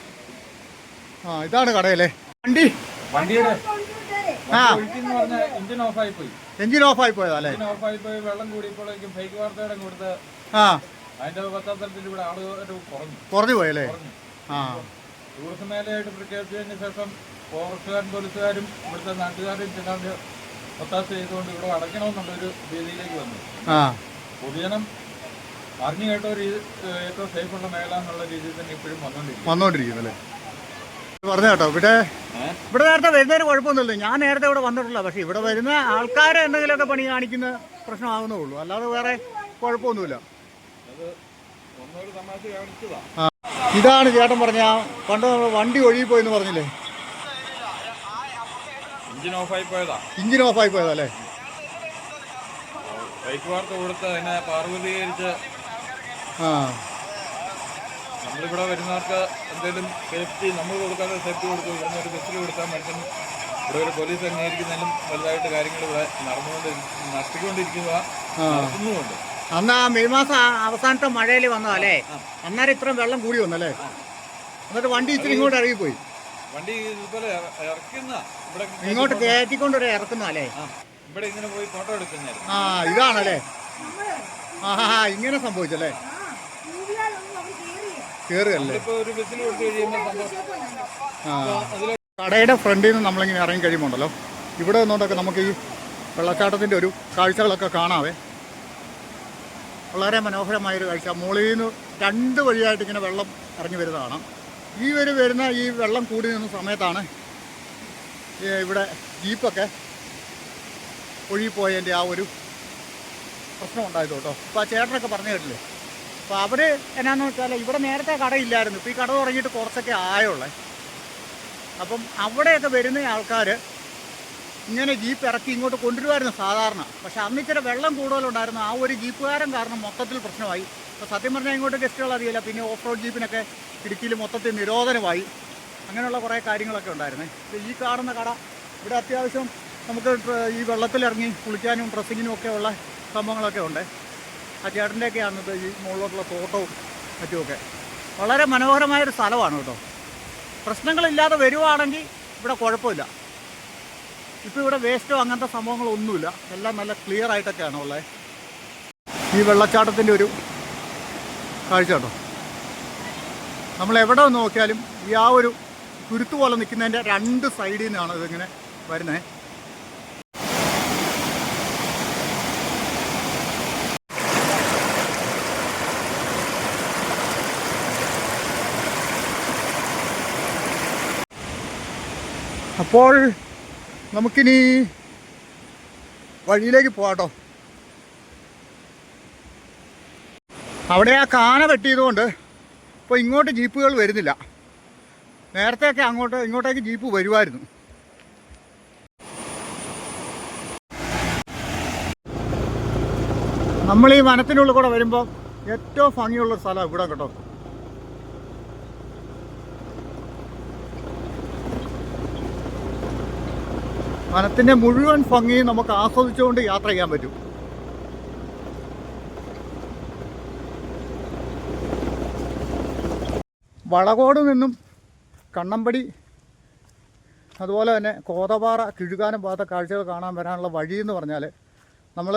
S1: ആ ഇതാണ് കടയല്ലേ? വണ്ടി?
S3: വണ്ടിയുടെ
S1: ആ.
S3: എഞ്ചിൻ ഓഫായി പോയി.
S1: എഞ്ചിൻ ഓഫായി പോയതാ അല്ലേ
S3: ഓഫ് ഓഫായി പോയി വെള്ളം കൂടിയപ്പോഴേക്കും ഫേക്ക് വാർത്തയുടെ കൊടുത്ത്
S1: ആ.
S3: അതിന്റെ പശ്ചാത്തലത്തിൽ ഇവിടെ ആളുകൾ കുറഞ്ഞു.
S1: കുറഞ്ഞു പോയല്ലേ? ആ.
S3: ടൂറിസം മേഖലയായിട്ട് പ്രഖ്യാപിച്ചതിന് ശേഷം ഫോറസ്റ്റുകാരും പോലീസുകാരും ഇവിടുത്തെ നാട്ടുകാരും ചെല്ലാണ്ട് ഒത്താശ ചെയ്തുകൊണ്ട് ഇവിടെ അടയ്ക്കണമെന്നുള്ളൊരു രീതിയിലേക്ക് വന്നു. പൊതുജനം അറിഞ്ഞു കേട്ട ഒരു ഏറ്റവും സേഫുള്ള മേഖല എന്നുള്ള രീതിയിൽ തന്നെ ഇപ്പോഴും വന്നുകൊണ്ടിരിക്കും
S1: വന്നോണ്ടിരിക്കുന്നു അല്ലേ? പറഞ്ഞു കേട്ടോ ഇവിടെ ഇവിടെ നേരത്തെ വരുന്നതിന് കുഴപ്പമൊന്നുമില്ല. ഞാൻ നേരത്തെ ഇവിടെ വന്നിട്ടില്ല പക്ഷെ ഇവിടെ വരുന്ന ആൾക്കാരെ എന്തെങ്കിലുമൊക്കെ പണി കാണിക്കുന്ന പ്രശ്നമാകുന്നേ ഉള്ളൂ. അല്ലാതെ വേറെ കുഴപ്പമൊന്നുമില്ല. ഇതാണ് ചേട്ടൻ പറഞ്ഞ പണ്ട് നമ്മൾ വണ്ടി ഒഴുകി പോയെന്ന് പറഞ്ഞില്ലേ?
S3: ഓഫ് ഓഫായി പോയതാ.
S1: ഇഞ്ചിൻ ഓഫായി പോയതല്ലേ
S3: ഫേക്ക് വാർത്ത കൊടുത്ത് അതിനെ പാർവതീകരിച്ച്
S1: ആ.
S3: നമ്മളിവിടെ വരുന്നവർക്ക് എന്തെങ്കിലും സേഫ്റ്റി നമ്മൾ കൊടുക്കാതെ സേഫ്റ്റി കൊടുത്തു ഇവിടുന്ന് ഒരു ബസ്സിൽ കൊടുത്താൽ മനുഷ്യൻ ഇവിടെ ഒരു പോലീസ് അംഗീകരിക്കുന്നതിലും വലുതായിട്ട് കാര്യങ്ങൾ ഇവിടെ നടന്നുകൊണ്ട് നടത്തിക്കൊണ്ടിരിക്കുക നടത്തുന്നുമുണ്ട്.
S1: അന്ന് ആ മെയ് മാസം അവസാനത്തെ മഴയിൽ വന്നതല്ലേ? അന്നേരം ഇത്രയും വെള്ളം കൂടി വന്നല്ലേ? എന്നിട്ട് വണ്ടി ഇത്തിരി ഇങ്ങോട്ട് ഇറങ്ങിപ്പോയി.
S3: വണ്ടി ഇതുപോലെ ഇറക്കുന്ന
S1: ഇങ്ങോട്ട് കയറ്റിക്കൊണ്ട് ഒരു
S3: ഇറക്കുന്നല്ലേ ഇവിടെ ഇങ്ങനെ പോയി ഫോട്ടോ എടുക്കുന്ന
S1: ആ ഇതാണല്ലേ? ആ ഇങ്ങനെ സംഭവിച്ചല്ലേ? കയറുകയല്ലേ കടയുടെ ഫ്രണ്ടിൽ നിന്ന് നമ്മളിങ്ങനെ ഇറങ്ങി കഴിയുമ്പോണ്ടല്ലോ. ഇവിടെ നിന്നുകൊണ്ടൊക്കെ നമുക്ക് ഈ വെള്ളച്ചാട്ടത്തിന്റെ ഒരു കാഴ്ചകളൊക്കെ കാണാവേ. വളരെ മനോഹരമായൊരു കാഴ്ച. മുകളിൽ നിന്ന് രണ്ട് വഴിയായിട്ട് ഇങ്ങനെ വെള്ളം ഇറങ്ങി വരുന്നതാണ്. ഈ വരെ വരുന്ന ഈ വെള്ളം കൂടി നിന്ന സമയത്താണ് ഇവിടെ ജീപ്പൊക്കെ ഒഴുകിപ്പോയതിന്റെ ആ ഒരു പ്രശ്നം ഉണ്ടായത് കേട്ടോ. അപ്പോൾ ആ ചേട്ടനൊക്കെ പറഞ്ഞു കേട്ടില്ലേ? അപ്പോൾ അവർ എന്നാന്ന് വെച്ചാൽ ഇവിടെ നേരത്തെ കടയില്ലായിരുന്നു. ഇപ്പോൾ ഈ കട തുടങ്ങിയിട്ട് കുറച്ചൊക്കെ ആയുള്ളേ. അപ്പം അവിടെയൊക്കെ വരുന്ന ആൾക്കാർ ഇങ്ങനെ ജീപ്പ് ഇറക്കി ഇങ്ങോട്ട് കൊണ്ടുവരുമായിരുന്നു സാധാരണ. പക്ഷെ അന്ന് ഇച്ചിരി വെള്ളം കൂടുതലുണ്ടായിരുന്നു. ആ ഒരു ജീപ്പുകാരൻ കാരണം മൊത്തത്തിൽ പ്രശ്നമായി. അപ്പോൾ സത്യം പറഞ്ഞാൽ ഇങ്ങോട്ട് ഗസ്റ്റുകൾ അറിയില്ല. പിന്നെ ഓഫ് റോഡ് ജീപ്പിനൊക്കെ ഇടുക്കിയിൽ മൊത്തത്തിൽ നിരോധനമായി. അങ്ങനെയുള്ള കുറേ കാര്യങ്ങളൊക്കെ ഉണ്ടായിരുന്നേ. ഈ കാണുന്ന കട ഇവിടെ അത്യാവശ്യം നമുക്ക് ഈ വെള്ളത്തിലിറങ്ങി കുളിക്കാനും ഡ്രസ്സിങ്ങിനും ഒക്കെ ഉള്ള സംഭവങ്ങളൊക്കെ ഉണ്ട്. ആ ചേട്ടന്റെയൊക്കെയാണ് ഈ മുകളിലോട്ടുള്ള തോട്ടവും മറ്റുമൊക്കെ. വളരെ മനോഹരമായൊരു സ്ഥലമാണ് കേട്ടോ. പ്രശ്നങ്ങളില്ലാതെ വരുവാണെങ്കിൽ ഇവിടെ കുഴപ്പമില്ല. ഇപ്പോൾ ഇവിടെ വേസ്റ്റോ അങ്ങനത്തെ സംഭവങ്ങളൊന്നുമില്ല. എല്ലാം നല്ല ക്ലിയർ ആയിട്ടൊക്കെയാണ് ഉള്ളത് ഈ വെള്ളച്ചാട്ടത്തിന്റെ ഒരു കാഴ്ച കേട്ടോ നമ്മൾ എവിടെ നോക്കിയാലും ഈ ആ ഒരു കുരുത്തു പോലെ നിൽക്കുന്നതിന്റെ രണ്ട് സൈഡിൽ നിന്നാണ് ഇതിങ്ങനെ വരുന്നത് അപ്പോൾ നമുക്കിനി വഴിയിലേക്ക് പോവാട്ടോ. അവിടെ ആ കാന വെട്ടിയതുകൊണ്ട് ഇപ്പോൾ ഇങ്ങോട്ട് ജീപ്പുകൾ വരുന്നില്ല. നേരത്തെയൊക്കെ അങ്ങോട്ട് ഇങ്ങോട്ടേക്ക് ജീപ്പ് വരുമായിരുന്നു. നമ്മൾ ഈ വനത്തിനുള്ളിൽ കൂടെ വരുമ്പോൾ ഏറ്റവും ഭംഗിയുള്ള സ്ഥലം ഇവിടെ കേട്ടോ. വനത്തിന്റെ മുഴുവൻ ഭംഗിയും നമുക്ക് ആസ്വദിച്ചുകൊണ്ട് യാത്ര ചെയ്യാൻ പറ്റും. വളകോട് നിന്നും കണ്ണമ്പടി അതുപോലെ തന്നെ കോതപാറ കിഴുകാനം ഭാഗത്ത കാഴ്ചകൾ കാണാൻ വരാനുള്ള വഴി എന്ന് പറഞ്ഞാൽ നമ്മൾ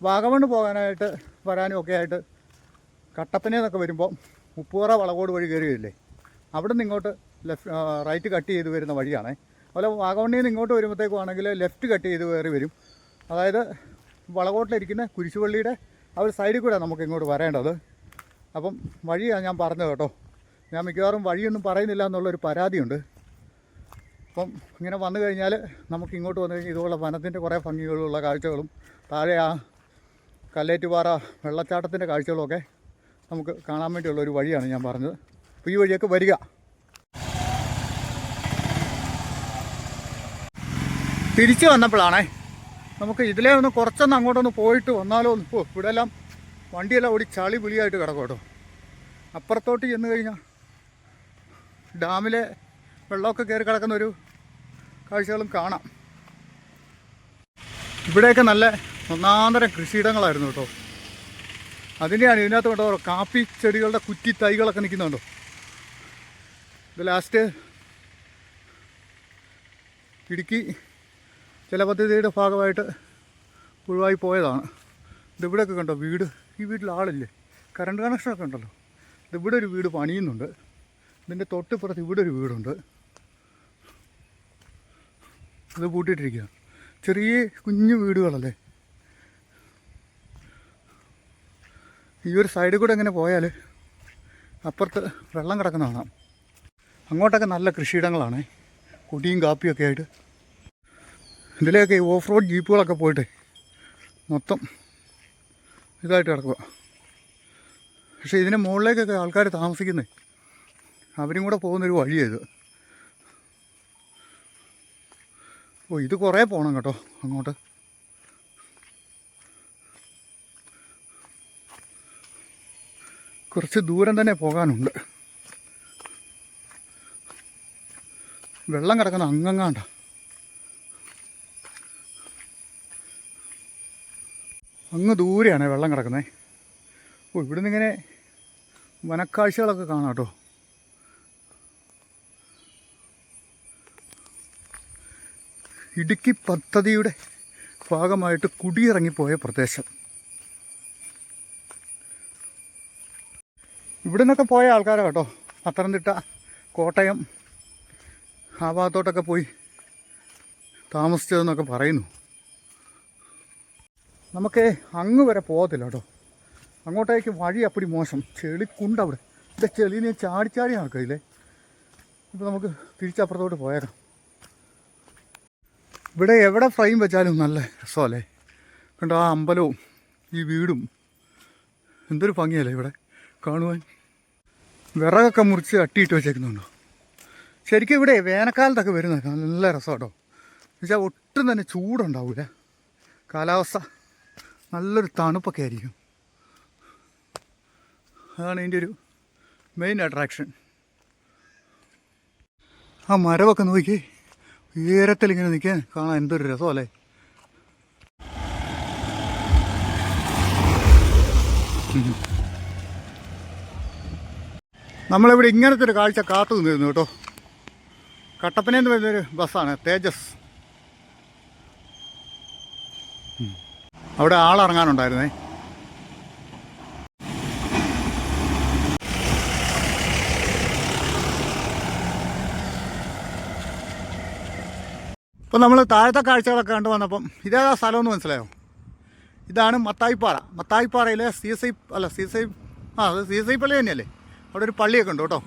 S1: വാഗമണ് പോകാനായിട്ട് വരാനും ഒക്കെ ആയിട്ട് കട്ടപ്പനയെന്നൊക്കെ വരുമ്പോൾ ഉപ്പുറ വളകോട് വഴി കയറി വരില്ലേ അവിടെ നിന്ന് ഇങ്ങോട്ട് ലെഫ്റ്റ് റൈറ്റ് കട്ട് ചെയ്ത് വരുന്ന വഴിയാണ്. അതുപോലെ വാഗവണ്ണിയിൽ നിന്ന് ഇങ്ങോട്ട് വരുമ്പോഴത്തേക്കുവാണെങ്കിൽ ലെഫ്റ്റ് കട്ട് ചെയ്ത് കയറി വരും. അതായത് വളകോട്ടിലിരിക്കുന്ന കുരിശുപള്ളിയുടെ ആ ഒരു സൈഡിൽ കൂടെ നമുക്ക് ഇങ്ങോട്ട് വരേണ്ടത്. അപ്പം വഴിയാണ് ഞാൻ പറഞ്ഞത് കേട്ടോ. ഞാൻ മിക്കവാറും വഴിയൊന്നും പറയുന്നില്ല എന്നുള്ളൊരു പരാതിയുണ്ട്. അപ്പം ഇങ്ങനെ വന്നു കഴിഞ്ഞാൽ നമുക്ക് ഇങ്ങോട്ട് വന്നു കഴിഞ്ഞാൽ ഇതുപോലെ വനത്തിന്റെ കുറേ ഭംഗികളുള്ള കാഴ്ചകളും താഴെ ആ കല്ലേറ്റുപാറ വെള്ളച്ചാട്ടത്തിന്റെ കാഴ്ചകളൊക്കെ നമുക്ക് കാണാൻ വേണ്ടിയുള്ള ഒരു വഴിയാണ് ഞാൻ പറഞ്ഞത്. അപ്പോൾ ഈ വഴിയൊക്കെ വരിക. തിരിച്ചു വന്നപ്പോഴാണേ. നമുക്ക് ഇതിലേ ഒന്ന് കുറച്ചൊന്ന് അങ്ങോട്ടൊന്ന് പോയിട്ട് വന്നാലോ ഒന്ന് ഇവിടെ എല്ലാം വണ്ടിയെല്ലാം ഓടി ചളി പുളിയായിട്ട് കിടക്കും കേട്ടോ. അപ്പുറത്തോട്ട് ചെന്ന് കഴിഞ്ഞാൽ ഡാമിലെ വെള്ളമൊക്കെ കയറി കിടക്കുന്ന ഒരു കാഴ്ചകളും കാണാം. ഇവിടെയൊക്കെ നല്ല ഒന്നാന്തരം കൃഷിയിടങ്ങളായിരുന്നു കേട്ടോ. അതിന്റെയാണ് ഇതിനകത്ത് കേട്ടോ കാപ്പി ചെടികളുടെ കുറ്റി തൈകളൊക്കെ നിൽക്കുന്നുണ്ടോ. ഇത് ലാസ്റ്റ് ഇടുക്കി ജലപദ്ധതിയുടെ ഭാഗമായിട്ട് ഒഴിവായി പോയതാണ്. ഇതിവിടെയൊക്കെ കണ്ടോ വീട്? ഈ വീട്ടിൽ ആളില്ലേ? കറണ്ട് കണക്ഷനൊക്കെ ഉണ്ടല്ലോ. ഇതിവിടെ ഒരു വീട് പണിയുന്നുണ്ട്. ഇതിന്റെ തൊട്ടിപ്പുറത്ത് ഇവിടെ ഒരു വീടുണ്ട്. ഇത് പൂട്ടിയിട്ടിരിക്കുക ചെറിയ കുഞ്ഞു വീടുകളല്ലേ? ഈ ഒരു സൈഡിൽ കൂടെ എങ്ങനെ പോയാൽ അപ്പുറത്ത് വെള്ളം കിടക്കുന്ന കാണാം. അങ്ങോട്ടൊക്കെ നല്ല കൃഷിയിടങ്ങളാണ്. കൊടിയും കാപ്പിയൊക്കെ ആയിട്ട് ഇതിലെയൊക്കെ ഈ ഓഫ് റോഡ് ജീപ്പുകളൊക്കെ പോയിട്ട് മൊത്തം ഇതായിട്ട് കിടക്കുക പക്ഷേ ഇതിന് മുകളിലേക്കൊക്കെ ആൾക്കാർ താമസിക്കുന്നത് അവരും കൂടെ പോകുന്നൊരു വഴിയത് ഓ ഇത് കുറേ പോകണം കേട്ടോ അങ്ങോട്ട്. കുറച്ച് ദൂരം തന്നെ പോകാനുണ്ട്. വെള്ളം കിടക്കുന്ന അങ്ങങ്ങാണ്ട. അങ്ങ് ദൂരെയാണ് വെള്ളം കിടക്കുന്നത് ഓ ഇവിടുന്ന് ഇങ്ങനെ വനക്കാഴ്ചകളൊക്കെ കാണാം കേട്ടോ. ഇടുക്കി പദ്ധതിയുടെ ഭാഗമായിട്ട് കുടിയിറങ്ങിപ്പോയ പ്രദേശം. ഇവിടെ നിന്നൊക്കെ പോയ ആൾക്കാരാണ് കേട്ടോ. പത്തനംതിട്ട കോട്ടയം ആ ഭാഗത്തോട്ടൊക്കെ പോയി താമസിച്ചതെന്നൊക്കെ പറയുന്നു. നമുക്ക് അങ്ങ് വരെ പോകത്തില്ല കേട്ടോ. അങ്ങോട്ടേക്ക് വഴി അപ്പടി മോശം. ചെളിക്കുണ്ട് അവിടെ. ഇതെ ചെളിനെ ചാടി ചാടി നടക്കില്ലേ ഇപ്പോൾ നമുക്ക് തിരിച്ചപ്പുറത്തോട്ട് പോയേക്കാം. ഇവിടെ എവിടെ ഫ്രെയിം വെച്ചാലും നല്ല രസമല്ലേ? കണ്ടോ ആ അമ്പലവും ഈ വീടും. എന്തൊരു ഭംഗിയല്ലേ ഇവിടെ കാണുവാൻ. വിറകൊക്കെ മുറിച്ച് അട്ടിയിട്ട് വെച്ചേക്കുന്നുണ്ടോ? ശരിക്കും ഇവിടെ വേനൽക്കാലത്തൊക്കെ വരുന്നത് നല്ല രസം കേട്ടോ എന്നുവെച്ചാൽ ഒട്ടും തന്നെ ചൂടുണ്ടാവില്ല കാലാവസ്ഥ നല്ലൊരു തണുപ്പൊക്കെ ആയിരിക്കും. അതാണ് ഇതിന്റെ ഒരു മെയിൻ അട്രാക്ഷൻ ആ മരമൊക്കെ നോക്കി ഉയരത്തിൽ ഇങ്ങനെ നിൽക്കാൻ കാണാൻ എന്തൊരു രസമല്ലേ നമ്മളിവിടെ ഇങ്ങനത്തെ ഒരു കാഴ്ച കാത്തു നിന്നിരുന്നു കേട്ടോ. കട്ടപ്പനയിൽ വരുന്നൊരു ബസ്സാണ് തേജസ്. അവിടെ ആളിറങ്ങാനുണ്ടായിരുന്നേ. ഇപ്പം നമ്മൾ താഴത്തെ കാഴ്ചകളൊക്കെ കണ്ടു വന്നപ്പം ഇതേതാ സ്ഥലമെന്ന് മനസ്സിലായോ? ഇതാണ് മത്തായിപ്പാറ. മത്തായിപ്പാറയിലെ സി എസ് ഐ അല്ല സി എസ് ഐ ആ സി എസ് ഐ പള്ളി തന്നെയല്ലേ? അവിടെ ഒരു പള്ളിയൊക്കെ ഉണ്ട് കേട്ടോ.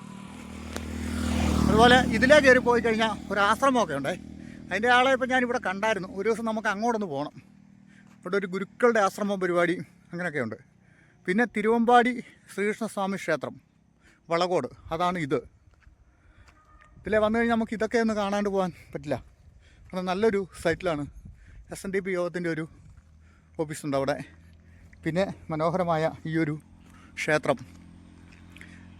S1: അതുപോലെ ഇതിലേ കയറി പോയി കഴിഞ്ഞാൽ ഒരു ആശ്രമമൊക്കെ ഉണ്ടേ. അതിന്റെ ആളെ ഇപ്പം ഞാനിവിടെ കണ്ടായിരുന്നു. ഒരു ദിവസം നമുക്ക് അങ്ങോട്ടൊന്ന് പോകണം. ഇവിടെ ഒരു ഗുരുക്കളുടെ ആശ്രമ പരിപാടി അങ്ങനെയൊക്കെയുണ്ട്. പിന്നെ തിരുവമ്പാടി ശ്രീകൃഷ്ണസ്വാമി ക്ഷേത്രം വളകോട്. അതാണ് ഇത്. ഇതിലെ വന്നു കഴിഞ്ഞാൽ നമുക്ക് ഇതൊക്കെ ഒന്ന് കാണാണ്ട് പോകാൻ പറ്റില്ല. കാരണം നല്ലൊരു സൈറ്റിലാണ്. എസ് എൻ ഡി പി യോഗത്തിന്റെ ഒരു ഓഫീസുണ്ട് അവിടെ. പിന്നെ മനോഹരമായ ഈ ഒരു ക്ഷേത്രം.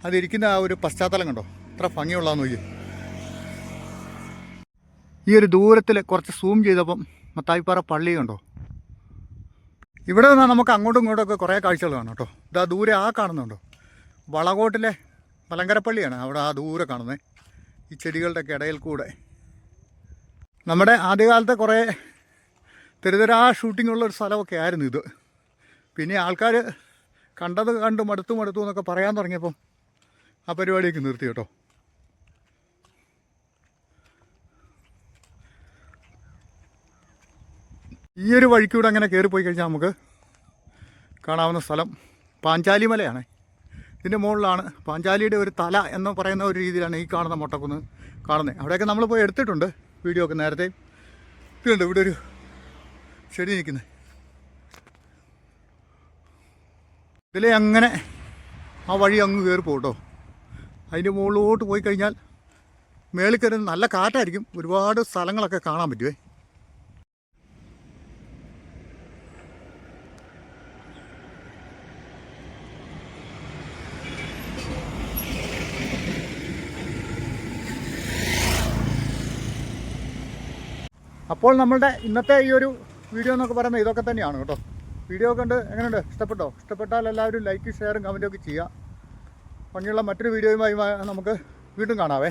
S1: അതിരിക്കുന്ന ആ ഒരു പശ്ചാത്തലം കണ്ടോ? എത്ര ഭംഗിയുള്ളതെന്ന് നോക്കി ഈ ഒരു ദൂരത്തിൽ കുറച്ച് സൂം ചെയ്തപ്പം മത്തായിപ്പാറ പള്ളി കണ്ടോ? ഇവിടെ നിന്നാൽ നമുക്ക് അങ്ങോട്ടും ഇങ്ങോട്ടും ഒക്കെ കുറേ കാഴ്ചകൾ കാണാം കേട്ടോ. ഇതാ ദൂരെ ആ കാണുന്നുണ്ടോ? വളകോട്ടിലെ മലങ്കരപ്പള്ളിയാണ് അവിടെ ആ ദൂരെ കാണുന്നത്. ഈ ചെടികളുടെയൊക്കെ ഇടയിൽ കൂടെ. നമ്മുടെ ആദ്യകാലത്തെ കുറേ തെരുതരാ ഷൂട്ടിംഗ് ഉള്ള ഒരു സ്ഥലമൊക്കെ ആയിരുന്നു ഇത്. പിന്നെ ആൾക്കാർ കണ്ടത് കണ്ടും അടുത്തും മടുത്തു എന്നൊക്കെ പറയാൻ തുടങ്ങിയപ്പം ആ പരിപാടിയൊക്കെ നിർത്തി കേട്ടോ. ഈ ഒരു വഴിക്കൂടെ അങ്ങനെ കയറിപ്പോയി കഴിഞ്ഞാൽ നമുക്ക് കാണാവുന്ന സ്ഥലം പാഞ്ചാലി മലയാണ്. ഇതിന്റെ മുകളിലാണ്. പാഞ്ചാലിയുടെ ഒരു തല എന്ന് പറയുന്ന ഒരു രീതിയിലാണ് ഈ കാണുന്ന മുട്ടക്കുന്ന് കാണുന്നത്. അവിടെയൊക്കെ നമ്മൾ പോയി എടുത്തിട്ടുണ്ട് വീഡിയോ ഒക്കെ നേരത്തെ. ഇതുണ്ട് ഇവിടെ ഒരു ചെടി നിൽക്കുന്നത്. ഇതിലെ അങ്ങനെ ആ വഴി അങ്ങ് കയറി പോട്ടോ അതിന്റെ മുകളിലോട്ട് പോയി കഴിഞ്ഞാൽ മേളിൽ കയറി നല്ല കാറ്റായിരിക്കും. ഒരുപാട് സ്ഥലങ്ങളൊക്കെ കാണാൻ പറ്റുമേ അപ്പോൾ നമ്മളുടെ ഇന്നത്തെ ഈ ഒരു വീഡിയോ എന്നൊക്കെ പറയുന്നത് ഇതൊക്കെ തന്നെയാണ് കേട്ടോ. വീഡിയോ കണ്ട് എങ്ങനെയുണ്ട്? ഇഷ്ടപ്പെട്ടോ? ഇഷ്ടപ്പെട്ടാൽ എല്ലാവരും ലൈക്ക് ഷെയറും കമന്റും ഒക്കെ ചെയ്യുക. ഭംഗിയുള്ള മറ്റൊരു വീഡിയോയുമായി നമുക്ക് വീണ്ടും കാണാവേ.